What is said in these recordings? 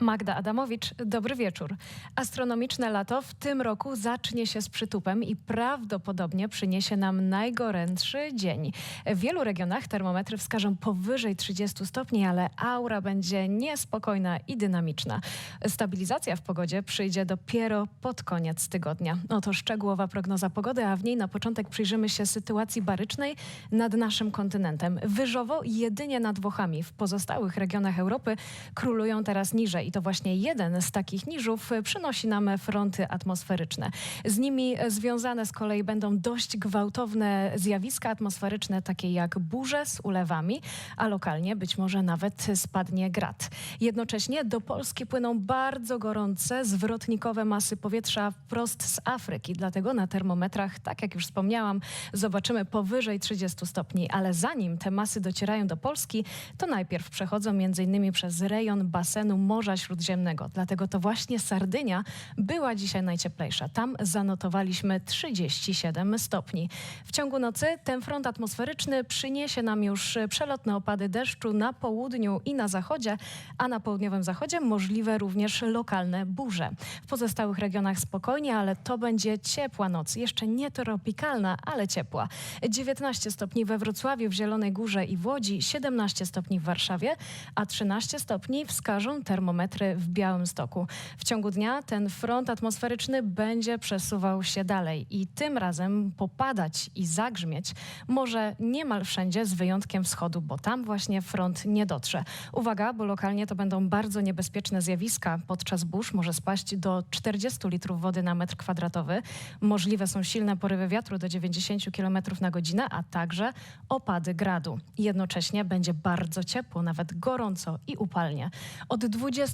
Magda Adamowicz, dobry wieczór. Astronomiczne lato w tym roku zacznie się z przytupem i prawdopodobnie przyniesie nam najgorętszy dzień. W wielu regionach termometry wskażą powyżej 30 stopni, ale aura będzie niespokojna i dynamiczna. Stabilizacja w pogodzie przyjdzie dopiero pod koniec tygodnia. Oto szczegółowa prognoza pogody, a w niej na początek przyjrzymy się sytuacji barycznej nad naszym kontynentem. Wyżowo jedynie nad Włochami. W pozostałych regionach Europy królują teraz niże i to właśnie jeden z takich niżów przynosi nam fronty atmosferyczne. Z nimi związane z kolei będą dość gwałtowne zjawiska atmosferyczne, takie jak burze z ulewami, a lokalnie być może nawet spadnie grad. Jednocześnie do Polski płyną bardzo gorące, zwrotnikowe masy powietrza wprost z Afryki. Dlatego na termometrach, tak jak już wspomniałam, zobaczymy powyżej 30 stopni. Ale zanim te masy docierają do Polski, to najpierw przechodzą m.in. przez rejon basenu Morza Śródziemnego. Dlatego to właśnie Sardynia była dzisiaj najcieplejsza. Tam zanotowaliśmy 37 stopni. W ciągu nocy ten front atmosferyczny przyniesie nam już przelotne opady deszczu na południu i na zachodzie, a na południowym zachodzie możliwe również lokalne burze. W pozostałych regionach spokojnie, ale to będzie ciepła noc. Jeszcze nie tropikalna, ale ciepła. 19 stopni we Wrocławiu, w Zielonej Górze i w Łodzi, 17 stopni w Warszawie, a 13 stopni wskażą termometry w Białymstoku. W ciągu dnia ten front atmosferyczny będzie przesuwał się dalej i tym razem popadać i zagrzmieć może niemal wszędzie z wyjątkiem wschodu, bo tam właśnie front nie dotrze. Uwaga, bo lokalnie to będą bardzo niebezpieczne zjawiska. Podczas burz może spaść do 40 litrów wody na metr kwadratowy. Możliwe są silne porywy wiatru do 90 km na godzinę, a także opady gradu. Jednocześnie będzie bardzo ciepło, nawet gorąco i upalnie. Od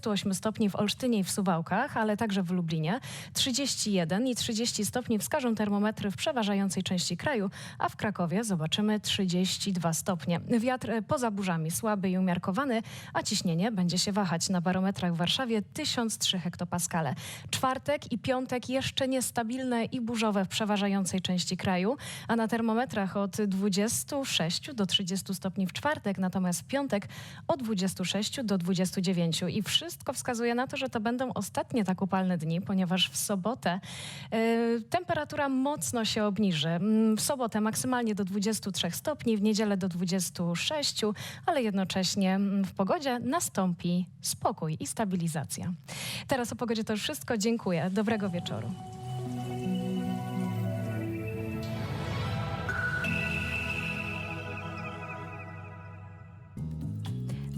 28 stopni w Olsztynie i w Suwałkach, ale także w Lublinie, 31 i 30 stopni wskażą termometry w przeważającej części kraju, a w Krakowie zobaczymy 32 stopnie. Wiatr poza burzami słaby i umiarkowany, a ciśnienie będzie się wahać na barometrach w Warszawie 1003 hektopaskale. Czwartek i piątek jeszcze niestabilne i burzowe w przeważającej części kraju, a na termometrach od 26 do 30 stopni w czwartek, natomiast w piątek od 26 do 29. I wszystko wskazuje na to, że to będą ostatnie tak upalne dni, ponieważ w sobotę e, temperatura mocno się obniży. Mm, W sobotę maksymalnie do 23 stopni, w niedzielę do 26, ale jednocześnie mm, w pogodzie nastąpi spokój i stabilizacja. Teraz o pogodzie to już wszystko. Dziękuję. Dobrego wieczoru.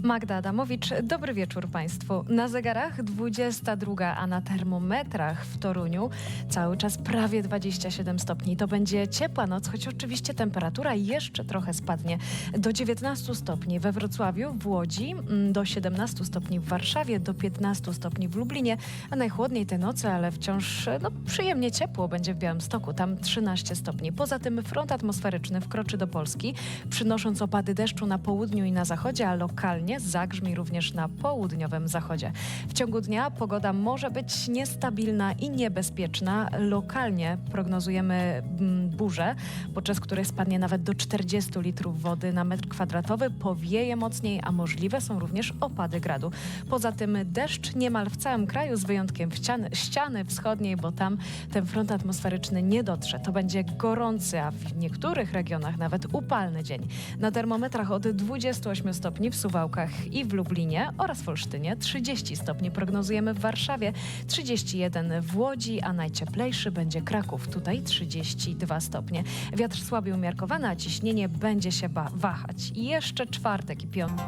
Magda Adamowicz, dobry wieczór Państwu. Na zegarach 22, a na termometrach w Toruniu cały czas prawie 27 stopni. To będzie ciepła noc, choć oczywiście temperatura jeszcze trochę spadnie. Do 19 stopni we Wrocławiu, w Łodzi, mm, do 17 stopni w Warszawie, do 15 stopni w Lublinie, a najchłodniej te noce, ale wciąż no, przyjemnie ciepło będzie w Białymstoku, tam 13 stopni. Poza tym front atmosferyczny wkroczy do Polski, przynosząc opady deszczu na południu i na zachodzie, a lokalnie zagrzmi również na południowym zachodzie. W ciągu dnia pogoda może być niestabilna i niebezpieczna. Lokalnie prognozujemy mm, burze, podczas których spadnie nawet do 40 litrów wody na metr kwadratowy, powieje mocniej, a możliwe są również opady gradu. Poza tym deszcz niemal w całym kraju, z wyjątkiem ściany, ściany wschodniej, bo tam ten front atmosferyczny nie dotrze. To będzie gorący, a w niektórych regionach nawet upalny dzień. Na termometrach od 28 stopni w Suwałkach i w Lublinie oraz w Olsztynie, 30 stopni prognozujemy w Warszawie, 31 w Łodzi, a najcieplejszy będzie Kraków, tutaj 32 stopnie. Wiatr słaby umiarkowany, a ciśnienie będzie się wahać. I jeszcze czwartek i piątek.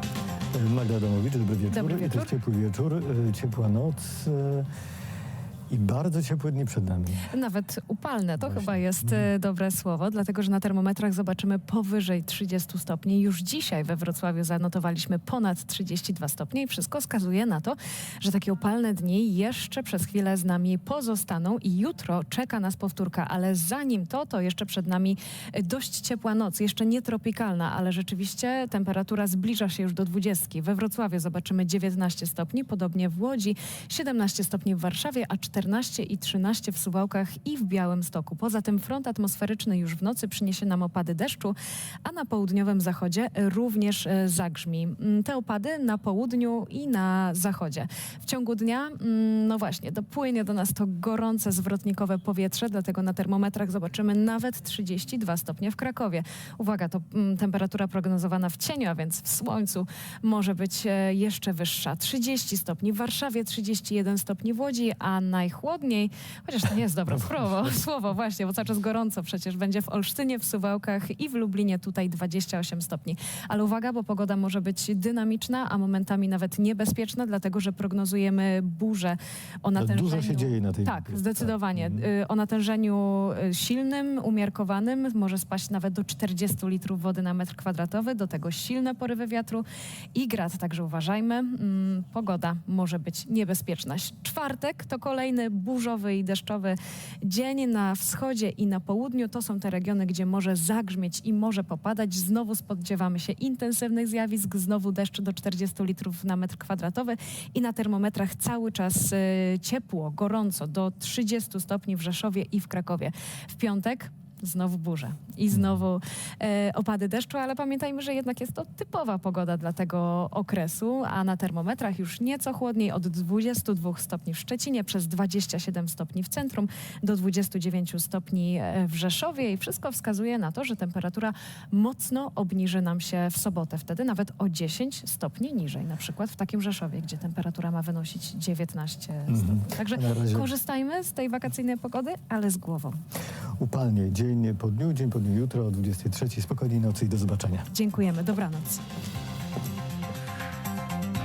Magda Adamowicz, dobry wieczór. Dobry I to wieczór. jest ciepły wieczór, y, ciepła noc y, i bardzo ciepłe dni przed nami. Nawet upalne, to Właśnie. chyba jest e, dobre słowo, dlatego że na termometrach zobaczymy powyżej 30 stopni. Już dzisiaj we Wrocławiu zanotowaliśmy ponad 32 stopnie i wszystko wskazuje na to, że takie upalne dni jeszcze przez chwilę z nami pozostaną i jutro czeka nas powtórka, ale zanim to, to jeszcze przed nami e, dość ciepła noc, jeszcze nie tropikalna, ale rzeczywiście temperatura zbliża się już do 20. We Wrocławiu zobaczymy 19 stopni, podobnie w Łodzi, 17 stopni w Warszawie, a 14 14 i 13 w Suwałkach i w Białymstoku. Poza tym front atmosferyczny już w nocy przyniesie nam opady deszczu, a na południowym zachodzie również e, zagrzmi. Mm, Te opady na południu i na zachodzie. W ciągu dnia, mm, no właśnie, dopłynie do nas to gorące, zwrotnikowe powietrze, dlatego na termometrach zobaczymy nawet 32 stopnie w Krakowie. Uwaga, to mm, temperatura prognozowana w cieniu, a więc w słońcu może być e, jeszcze wyższa. 30 stopni w Warszawie, 31 stopni w Łodzi, a najchłodniej, chociaż to nie jest dobre słowo, słowo właśnie, bo cały czas gorąco przecież będzie w Olsztynie, w Suwałkach i w Lublinie tutaj 28 stopni. Ale uwaga, bo pogoda może być dynamiczna, a momentami nawet niebezpieczna, dlatego że prognozujemy burzę o natężeniu... Dużo się dzieje na tej Tak, zdecydowanie. Tak. O natężeniu y, silnym, umiarkowanym może spaść nawet do 40 litrów wody na metr kwadratowy, do tego silne porywy wiatru i grad, także uważajmy. Mm, Pogoda może być niebezpieczna. Czwartek to kolejny burzowy i deszczowy dzień na wschodzie i na południu. To są te regiony, gdzie może zagrzmieć i może popadać. Znowu spodziewamy się intensywnych zjawisk, znowu deszcz do 40 litrów na metr kwadratowy i na termometrach cały czas y, ciepło, gorąco, do 30 stopni w Rzeszowie i w Krakowie. W piątek znowu burze i znowu e, opady deszczu, ale pamiętajmy, że jednak jest to typowa pogoda dla tego okresu, a na termometrach już nieco chłodniej od 22 stopni w Szczecinie, przez 27 stopni w centrum, do 29 stopni e, w Rzeszowie i wszystko wskazuje na to, że temperatura mocno obniży nam się w sobotę, wtedy nawet o 10 stopni niżej, na przykład w takim Rzeszowie, gdzie temperatura ma wynosić 19 Mhm. stopni. Także korzystajmy z tej wakacyjnej pogody, ale z głową. Upalnie. Dzień po dniu, dzień po dniu jutro o 23. Spokojnej nocy i do zobaczenia. Dziękujemy. Dobranoc.